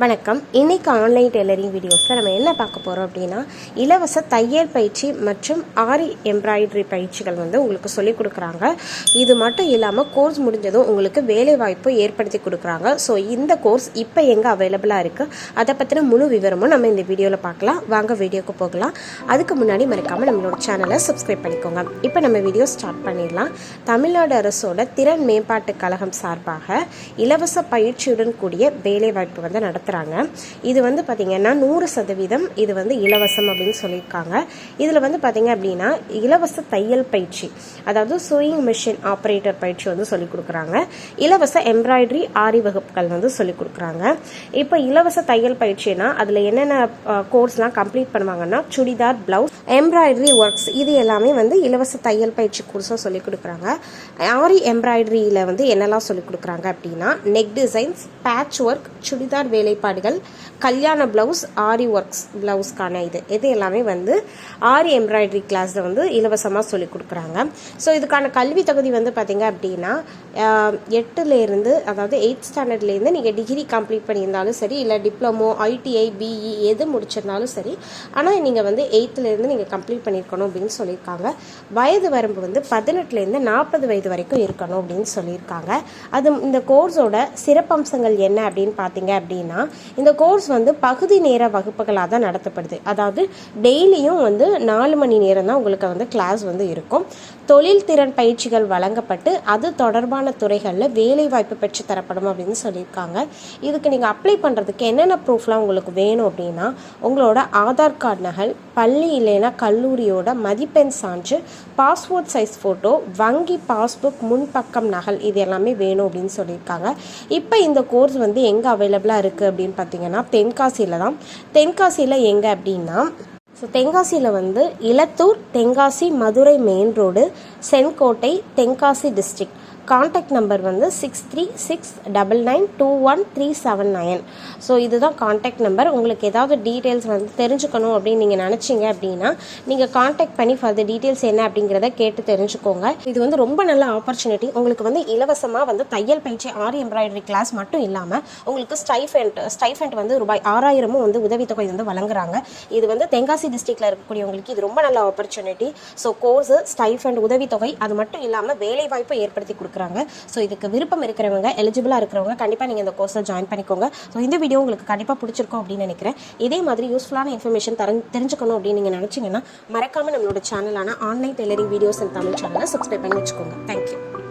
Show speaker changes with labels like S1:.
S1: வணக்கம். இன்றைக்கு online tailoring வீடியோஸில் நம்ம என்ன பார்க்க போகிறோம் அப்படின்னா இலவச தையல் பயிற்சி மற்றும் ஆரி எம்ப்ராய்டரி பயிற்சிகள் வந்து உங்களுக்கு சொல்லிக் கொடுக்குறாங்க. இது மட்டும் இல்லாமல் கோர்ஸ் முடிஞ்சதும் உங்களுக்கு வேலை வாய்ப்பு ஏற்படுத்தி கொடுக்குறாங்க. ஸோ இந்த கோர்ஸ் இப்போ எங்கே அவைலபிளாக இருக்குது அதை பற்றின முழு விவரமும் நம்ம இந்த வீடியோவில் பார்க்கலாம். வாங்க வீடியோக்கு போகலாம். அதுக்கு முன்னாடி மறக்காமல் நம்மளோட சேனலை சப்ஸ்கிரைப் பண்ணிக்கோங்க. இப்போ நம்ம வீடியோ ஸ்டார்ட் பண்ணிடலாம். தமிழ்நாடு அரசோட திறன் மேம்பாட்டு கழகம் சார்பாக இலவச பயிற்சியுடன் கூடிய வேலை வாய்ப்பு வந்து நடத்துகிறாங்க இது வந்து பார்த்திங்கன்னா நூறு சதவீதம் இது வந்து இலவசம் அப்படின்னு சொல்லியிருக்காங்க. இதில் வந்து பார்த்திங்க அப்படின்னா இலவச தையல் பயிற்சி அதாவது சூயிங் மிஷின் ஆப்ரேட்டர் பயிற்சி வந்து சொல்லிக் கொடுக்குறாங்க. இலவச எம்ப்ராய்டரி ஆரி வகுப்புகள் வந்து சொல்லிக் கொடுக்குறாங்க. இப்போ இலவச தையல் பயிற்சினா அதில் என்னென்ன கோர்ஸ்லாம் கம்ப்ளீட் பண்ணுவாங்கன்னா சுடிதார் பிளவுஸ் எம்ப்ராய்டரி ஒர்க்ஸ் இது எல்லாமே வந்து இலவச தையல் பயிற்சி கோர்ஸாக சொல்லிக் கொடுக்குறாங்க. ஆரி எம்ப்ராய்டரியில் வந்து என்னெல்லாம் சொல்லிக் கொடுக்குறாங்க அப்படின்னா neck designs patch work churidar வேலை வேலைப்பாடுகள் கல்யாண பிளவுஸ் ஆரி ஒர்க்ஸ் பிளவுஸ்க்கான இது. இது எல்லாமே வந்து ஆரி எம்ப்ராய்டரி கிளாஸில் வந்து இலவசமாக சொல்லிக் கொடுக்குறாங்க. ஸோ இதுக்கான கல்வி தகுதி வந்து பார்த்தீங்க அப்படின்னா எட்டுலேருந்து அதாவது எயிட் ஸ்டாண்டர்ட்லேருந்து நீங்கள் டிகிரி கம்ப்ளீட் பண்ணியிருந்தாலும் சரி இல்லை டிப்ளமோ ஐடிஐ பிஇ எது முடிச்சிருந்தாலும் சரி ஆனால் நீங்கள் வந்து எயித்துலேருந்து நீங்கள் கம்ப்ளீட் பண்ணியிருக்கணும் அப்படின்னு சொல்லியிருக்காங்க. வயது வரம்பு வந்து பதினெட்டுலேருந்து நாற்பது வயது வரைக்கும் இருக்கணும் அப்படின்னு சொல்லியிருக்காங்க. அது இந்த கோர்ஸோட சிறப்பம்சங்கள் என்ன அப்படின்னு பார்த்தீங்க அப்படின்னா இந்த கோர்ஸ் வந்து பகுதி நேர வகுப்புகளாக தான் நடத்தப்படுது. அதாவது டெய்லியும் வந்து நாலு மணி நேரம் தான் உங்களுக்கு வந்து கிளாஸ் வந்து இருக்கும். தொழில் திறன் பயிற்சிகள் வழங்கப்பட்டு அது தொடர்பான துறைகளில் வேலை வாய்ப்பு பெற்று தரப்படும் அப்படின்னு சொல்லியிருக்காங்க. இதுக்கு நீங்கள் அப்ளை பண்ணுறதுக்கு என்னென்ன ப்ரூஃப்லாம் உங்களுக்கு வேணும் அப்படின்னா உங்களோட ஆதார் கார்டு நகல் பள்ளி இல்லைன்னா கல்லூரியோட மதிப்பெண் சான்று பாஸ்போர்ட் சைஸ் ஃபோட்டோ வங்கி பாஸ்புக் முன்பக்கம் நகல் இது எல்லாமே வேணும் அப்படின்னு சொல்லியிருக்காங்க. இப்போ இந்த கோர்ஸ் வந்து எங்கே அவைலபிளாக இருக்குது அப்படின்னு பார்த்தீங்கன்னா தென்காசியில் தான். தென்காசியில் எங்கே அப்படின்னா ஸோ தென்காசியில் வந்து Ilathur Tenkasi Madurai main road Sengottai Tenkasi district contact number வந்து six three six double nine two one three seven nine so இதுதான் காண்டாக்ட் நம்பர் உங்களுக்கு ஏதாவது டீட்டெயில்ஸ் வந்து தெரிஞ்சுக்கணும் அப்படின்னு நீங்கள் நினச்சிங்க அப்படின்னா நீங்கள் காண்டாக்ட் பண்ணி ஃபர்தர் டீட்டெயில்ஸ் என்ன அப்படிங்கிறத கேட்டு தெரிஞ்சுக்கோங்க. இது வந்து ரொம்ப நல்ல ஆப்பர்ச்சுனிட்டி உங்களுக்கு வந்து இலவசமாக வந்து தையல் பயிற்சி ஆரி எம்ப்ராய்டரி கிளாஸ் மட்டும் இல்லாமல் உங்களுக்கு ஸ்டைஃபெண்ட் ஸ்டைஃபெண்ட் வந்து ரூபாய் ஆறாயிரமும் வந்து உதவித்தொகை வந்து வழங்குறாங்க. இது வந்து தென்காசி டிஸ்ட்ரிக்டில் இருக்கக்கூடியவங்களுக்கு இது ரொம்ப நல்ல ஆப்பர்ச்சுனிட்டி ஸோ கோர்ஸு ஸ்டைஃபண்ட் உதவித்தொகை அது மட்டும் இல்லாமல் வேலைவாய்ப்பை ஏற்படுத்தி கொடுக்குறாங்க ஸோ இதுக்கு விருப்பம் இருக்கிறவங்க எலிஜிபிளாக இருக்கிறவங்க கண்டிப்பாக நீங்கள் இந்த கோர்ஸை ஜாயின் பண்ணிக்கோங்க. ஸோ இந்த வீடியோ உங்களுக்கு கண்டிப்பாக பிடிச்சிருக்கும் அப்படின்னு நினைக்கிறேன். இதே மாதிரி யூஸ்ஃபுல்லான இன்ஃபர்மேஷன் தர தெரிஞ்சுக்கணும் அப்படின்னு நீங்கள் நினச்சிங்கன்னா மறக்காமல் நம்மளோட சேனலான online tailoring videos and Tamil சேனலை சப்ஸ்கிரைப் பண்ணி வச்சுக்கோங்க. தேங்க்யூ